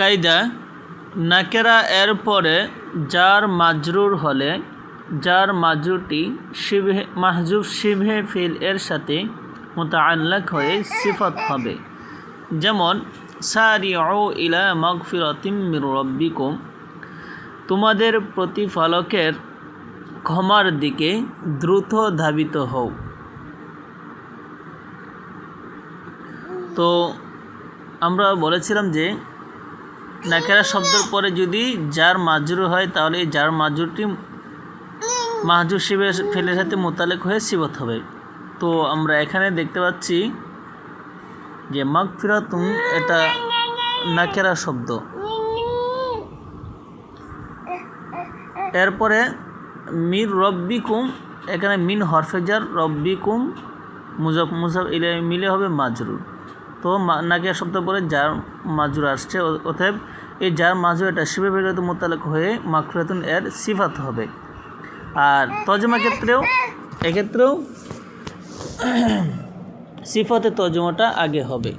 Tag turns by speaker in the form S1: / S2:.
S1: কায়দা নাকেরা এর পরে যার মাজরুর হলে, যার মাজরুরটি শিবে মাহজুব শিবে ফিল এর সাথে মোতাল্লাক হয়ে সিফত হবে। যেমন সারি ও ইলা মগফিরতিম রব্বিকুম, তোমাদের প্রতিফলকের ক্ষমার দিকে দ্রুত ধাবিত হও। তো আমরা বলেছিলাম যে নাকেরা শব্দের পরে যদি যার মাজুর হয়, তাহলে এই যার মাজুরটি মাহজুর শিবে ফেলের সাথে মোতালেক হয়ে সিবত হবে। তো আমরা এখানে দেখতে পাচ্ছি যে মাগ ফিরাতুন এটা নাকেরা শব্দ। এরপরে মির রব্বিকুম, এখানে মিন হরফেজার রব্বিকুম মুজব মুজব ইলে মিলে হবে মাজরুর। তো নাকিয়া শব্দ পরে যার মাজুর আসছে। অতএব এই যার মাজুর এটা শিবে বেগত মোতালেক হয়ে মাকফিরাতুন এর সিফাত হবে। আর তজমা ক্ষেত্রেও, এক্ষেত্রেও সিফাতে তজমাটা আগে হবে।